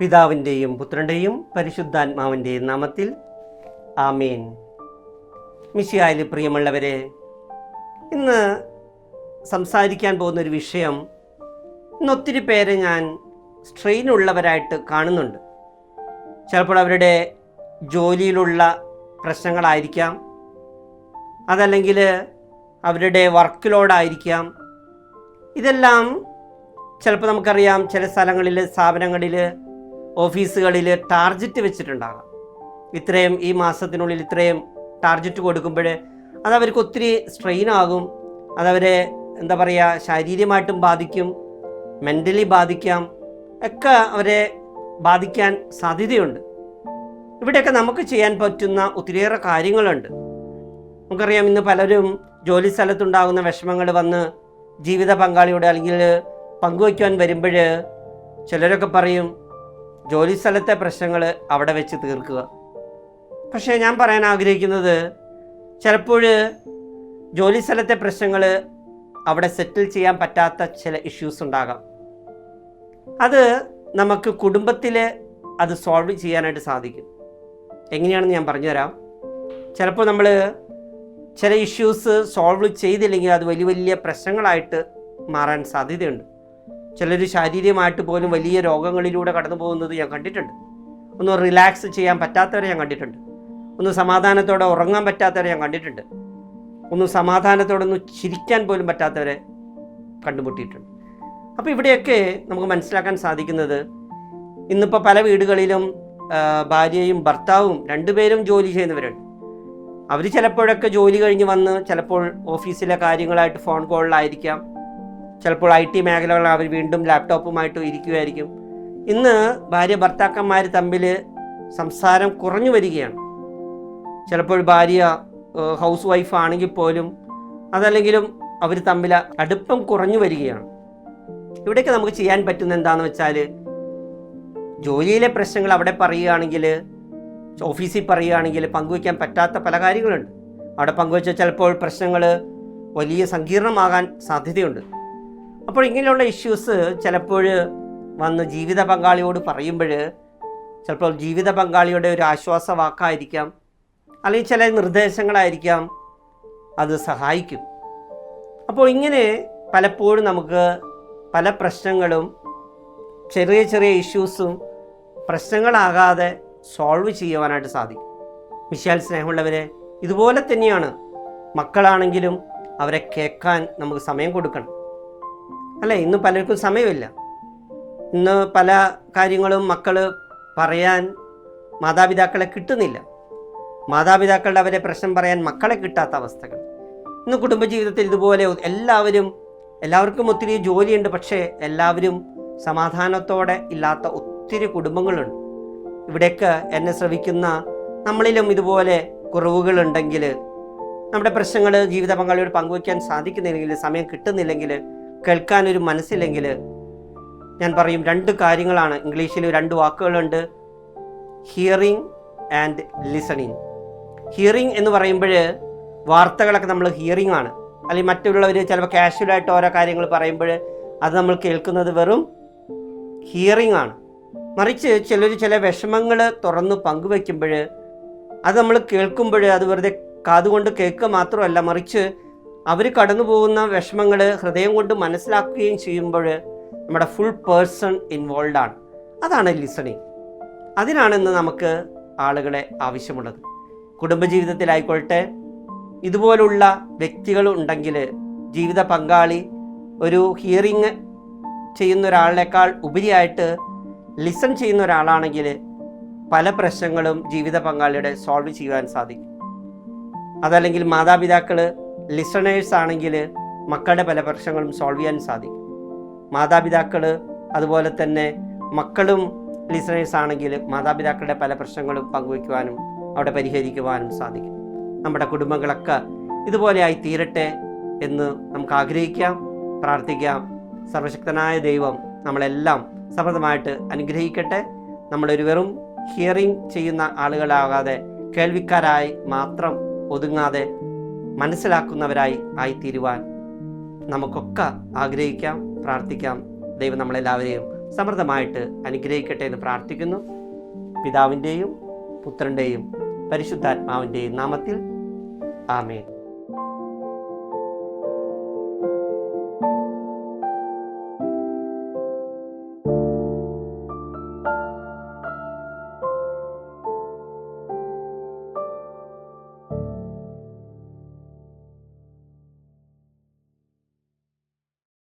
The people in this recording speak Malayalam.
പിതാവിന്റെയും പുത്രന്റെയും പരിശുദ്ധാത്മാവിന്റെയും നാമത്തിൽ ആമേൻ. മിശിയായിൽ പ്രിയമുള്ളവരെ ഇന്ന് സംസാരിക്കാൻ പോകുന്ന ഒരു വിഷയം ഇന്നൊത്തിരി പേരെ ഞാൻ സ്ട്രെയിൻ ഉള്ളവരായിട്ട് കാണുന്നുണ്ട്. ചിലപ്പോൾ അവരുടെ ജോലിയിലുള്ള പ്രശ്നങ്ങളായിരിക്കാം അതല്ലെങ്കിൽ അവരുടെ വർക്ക് ലോഡായിരിക്കാം ഇതെല്ലാം ചിലപ്പോൾ നമുക്കറിയാം ചില സ്ഥലങ്ങളിൽ സ്ഥാപനങ്ങളിൽ ഓഫീസുകളിൽ ടാർജറ്റ് വെച്ചിട്ടുണ്ടാകാം. ഇത്രയും ഈ മാസത്തിനുള്ളിൽ ഇത്രയും ടാർജറ്റ് കൊടുക്കുമ്പോൾ അതവർക്ക് ഒത്തിരി സ്ട്രെയിൻ ആകും. അതവരെ എന്താ പറയുക ശാരീരികമായിട്ടും ബാധിക്കും മെന്റലി ബാധിക്കാം ഒക്കെ അവരെ ബാധിക്കാൻ സാധ്യതയുണ്ട്. ഇവിടെയൊക്കെ നമുക്ക് ചെയ്യാൻ പറ്റുന്ന ഒത്തിരിയേറെ കാര്യങ്ങളുണ്ട്. നമുക്കറിയാം ഇന്ന് പലരും ജോലി സ്ഥലത്തുണ്ടാകുന്ന വിഷമങ്ങൾ വന്ന് ജീവിത പങ്കാളിയോട് അല്ലെങ്കിൽ പങ്കുവയ്ക്കുവാൻ വരുമ്പോൾ ചിലരൊക്കെ പറയും ജോലി സ്ഥലത്തെ പ്രശ്നങ്ങൾ അവിടെ വെച്ച് തീർക്കുക. പക്ഷേ ഞാൻ പറയാൻ ആഗ്രഹിക്കുന്നത് ചിലപ്പോൾ ജോലി സ്ഥലത്തെ പ്രശ്നങ്ങൾ അവിടെ സെറ്റിൽ ചെയ്യാൻ പറ്റാത്ത ചില ഇഷ്യൂസ് ഉണ്ടാകാം. അത് നമുക്ക് കുടുംബത്തിൽ അത് സോൾവ് ചെയ്യാനായിട്ട് സാധിക്കും. എങ്ങനെയാണെന്ന് ഞാൻ പറഞ്ഞുതരാം. ചിലപ്പോൾ നമ്മൾ ചില ഇഷ്യൂസ് സോൾവ് ചെയ്തില്ലെങ്കിൽ അത് വലിയ വലിയ പ്രശ്നങ്ങളായിട്ട് മാറാൻ സാധ്യതയുണ്ട്. ചിലർ ശാരീരികമായിട്ട് പോലും വലിയ രോഗങ്ങളിലൂടെ കടന്നു പോകുന്നത് ഞാൻ കണ്ടിട്ടുണ്ട്. ഒന്ന് റിലാക്സ് ചെയ്യാൻ പറ്റാത്തവരെ ഞാൻ കണ്ടിട്ടുണ്ട്. ഒന്ന് സമാധാനത്തോടെ ഉറങ്ങാൻ പറ്റാത്തവരെ ഞാൻ കണ്ടിട്ടുണ്ട്. ഒന്ന് സമാധാനത്തോടെ ഒന്ന് ചിരിക്കാൻ പോലും പറ്റാത്തവരെ കണ്ടുമുട്ടിയിട്ടുണ്ട്. അപ്പോൾ ഇവിടെയൊക്കെ നമുക്ക് മനസ്സിലാക്കാൻ സാധിക്കുന്നത് ഇന്നിപ്പോൾ പല വീടുകളിലും ഭാര്യയും ഭർത്താവും രണ്ടുപേരും ജോലി ചെയ്യുന്നവരുണ്ട്. അവർ ചിലപ്പോഴൊക്കെ ജോലി കഴിഞ്ഞ് വന്ന് ചിലപ്പോൾ ഓഫീസിലെ കാര്യങ്ങളായിട്ട് ഫോൺ കോളിലായിരിക്കാം ചിലപ്പോൾ ഐ ടി മേഖലകളിൽ അവർ വീണ്ടും ലാപ്ടോപ്പുമായിട്ട് ഇരിക്കുമായിരിക്കും ഇന്ന് ഭാര്യ ഭർത്താക്കന്മാർ തമ്മിൽ സംസാരം കുറഞ്ഞു വരികയാണ്. ചിലപ്പോൾ ഭാര്യ ഹൗസ് വൈഫ് ആണെങ്കിൽ പോലും അതല്ലെങ്കിലും അവർ തമ്മിൽ അടുപ്പം കുറഞ്ഞു വരികയാണ്. ഇവിടെയൊക്കെ നമുക്ക് ചെയ്യാൻ പറ്റുന്ന എന്താണെന്ന് വെച്ചാൽ ജോലിയിലെ പ്രശ്നങ്ങൾ അവിടെ പറയുകയാണെങ്കിൽ ഓഫീസിൽ പറയുകയാണെങ്കിൽ പങ്കുവയ്ക്കാൻ പറ്റാത്ത പല കാര്യങ്ങളുണ്ട്. അവിടെ പങ്കുവെച്ചാൽ ചിലപ്പോൾ പ്രശ്നങ്ങൾ വലിയ സങ്കീർണമാകാൻ സാധ്യതയുണ്ട്. അപ്പോൾ ഇങ്ങനെയുള്ള ഇഷ്യൂസ് ചിലപ്പോൾ വന്ന് ജീവിത പങ്കാളിയോട് പറയുമ്പോൾ ചിലപ്പോൾ ജീവിത പങ്കാളിയുടെ ഒരു ആശ്വാസ വാക്കായിരിക്കാം അല്ലെങ്കിൽ ചില നിർദ്ദേശങ്ങളായിരിക്കാം. അത് സഹായിക്കും. അപ്പോൾ ഇങ്ങനെ പലപ്പോഴും നമുക്ക് പല പ്രശ്നങ്ങളും ചെറിയ ചെറിയ ഇഷ്യൂസും പ്രശ്നങ്ങളാകാതെ സോൾവ് ചെയ്യുവാനായിട്ട് സാധിക്കും. വിശാൽ സ്നേഹമുള്ളവരെ ഇതുപോലെ തന്നെയാണ്. മക്കളാണെങ്കിലും അവരെ കേൾക്കാൻ നമുക്ക് സമയം കൊടുക്കണം. അല്ലേ ഇന്ന് പലർക്കും സമയമില്ല. ഇന്ന് പല കാര്യങ്ങളും മക്കൾ പറയാൻ മാതാപിതാക്കളെ കിട്ടുന്നില്ല. മാതാപിതാക്കളുടെ അവരെ പ്രശ്നം പറയാൻ മക്കളെ കിട്ടാത്ത അവസ്ഥകൾ. ഇന്ന് കുടുംബജീവിതത്തിൽ ഇതുപോലെ എല്ലാവരും എല്ലാവർക്കും ഒത്തിരി ജോലിയുണ്ട് പക്ഷേ എല്ലാവരും സമാധാനത്തോടെ ഇല്ലാത്ത ഒത്തിരി കുടുംബങ്ങളുണ്ട്. ഇവിടേക്ക് എന്നെ ശ്രവിക്കുന്ന നമ്മളിലും ഇതുപോലെ കുറവുകളുണ്ടെങ്കിൽ നമ്മുടെ പ്രശ്നങ്ങൾ ജീവിത പങ്കാളിയോട് പങ്കുവയ്ക്കാൻ സാധിക്കുന്നില്ലെങ്കിൽ സമയം കിട്ടുന്നില്ലെങ്കിൽ കേൾക്കാൻ ഒരു മനസ്സില്ലെങ്കിൽ ഞാൻ പറയും രണ്ട് കാര്യങ്ങളാണ്. ഇംഗ്ലീഷിൽ രണ്ട് വാക്കുകളുണ്ട്. ഹിയറിങ് ആൻഡ് ലിസണിങ് ഹിയറിങ് എന്ന് പറയുമ്പോൾ വാർത്തകളൊക്കെ നമ്മൾ ഹിയറിംഗ് ആണ്. അല്ലെങ്കിൽ മറ്റുള്ളവർ ചിലപ്പോൾ കാഷ്വലായിട്ട് ഓരോ കാര്യങ്ങൾ പറയുമ്പോൾ അത് നമ്മൾ കേൾക്കുന്നത് വെറും ഹിയറിംഗ് ആണ്. മറിച്ച് ചിലർ ചില വിഷമങ്ങൾ തുറന്ന് പങ്കുവെക്കുമ്പോൾ അത് നമ്മൾ കേൾക്കുമ്പോൾ അത് വെറുതെ കാതുകൊണ്ട് കേൾക്കുക മാത്രമല്ല മറിച്ച് അവർ കടന്നു പോകുന്ന വിഷമങ്ങൾ ഹൃദയം കൊണ്ട് മനസ്സിലാക്കുകയും ചെയ്യുമ്പോൾ നമ്മുടെ ഫുൾ പേഴ്സൺ ഇൻവോൾവ് ആണ്. അതാണ് ലിസണിങ് അതിനാണെന്ന് നമുക്ക് ആളുകളെ ആവശ്യമുള്ളത്. കുടുംബജീവിതത്തിലായിക്കോട്ടെ ഇതുപോലുള്ള വ്യക്തികൾ ഉണ്ടെങ്കിൽ ജീവിത പങ്കാളി ഒരു ഹിയറിങ് ചെയ്യുന്ന ഒരാളിനേക്കാൾ ഉപരിയായിട്ട് ലിസൺ ചെയ്യുന്ന ഒരാളാണെങ്കിൽ പല പ്രശ്നങ്ങളും ജീവിത പങ്കാളിയുടെ സോൾവ് ചെയ്യുവാൻ സാധിക്കും. അതല്ലെങ്കിൽ മാതാപിതാക്കൾ ലിസണേഴ്സ് ആണെങ്കിൽ മക്കളുടെ പല പ്രശ്നങ്ങളും സോൾവ് ചെയ്യാൻ സാധിക്കും. മാതാപിതാക്കൾ അതുപോലെ തന്നെ മക്കളും ലിസണേഴ്സ് ആണെങ്കിൽ മാതാപിതാക്കളുടെ പല പ്രശ്നങ്ങളും പങ്കുവയ്ക്കുവാനും അവിടെ പരിഹരിക്കുവാനും സാധിക്കും. നമ്മുടെ കുടുംബങ്ങളൊക്കെ ഇതുപോലെയായി തീരട്ടെ എന്ന് നമുക്ക് ആഗ്രഹിക്കാം പ്രാർത്ഥിക്കാം. സർവശക്തനായ ദൈവം നമ്മളെല്ലാം സമൃദ്ധമായിട്ട് അനുഗ്രഹിക്കട്ടെ. നമ്മളൊരു വെറും ഹിയറിംഗ് ചെയ്യുന്ന ആളുകളാകാതെ കേൾവിക്കാരായി മാത്രം ഒതുങ്ങാതെ മനസ്സിലാക്കുന്നവരായി ആയിത്തീരുവാൻ നമുക്കൊക്കെ ആഗ്രഹിക്കാം പ്രാർത്ഥിക്കാം. ദൈവം നമ്മളെല്ലാവരെയും സമൃദ്ധമായിട്ട് അനുഗ്രഹിക്കട്ടെ എന്ന് പ്രാർത്ഥിക്കുന്നു. പിതാവിന്റെയും പുത്രന്റെയും പരിശുദ്ധാത്മാവിന്റെയും നാമത്തിൽ ആമേൻ.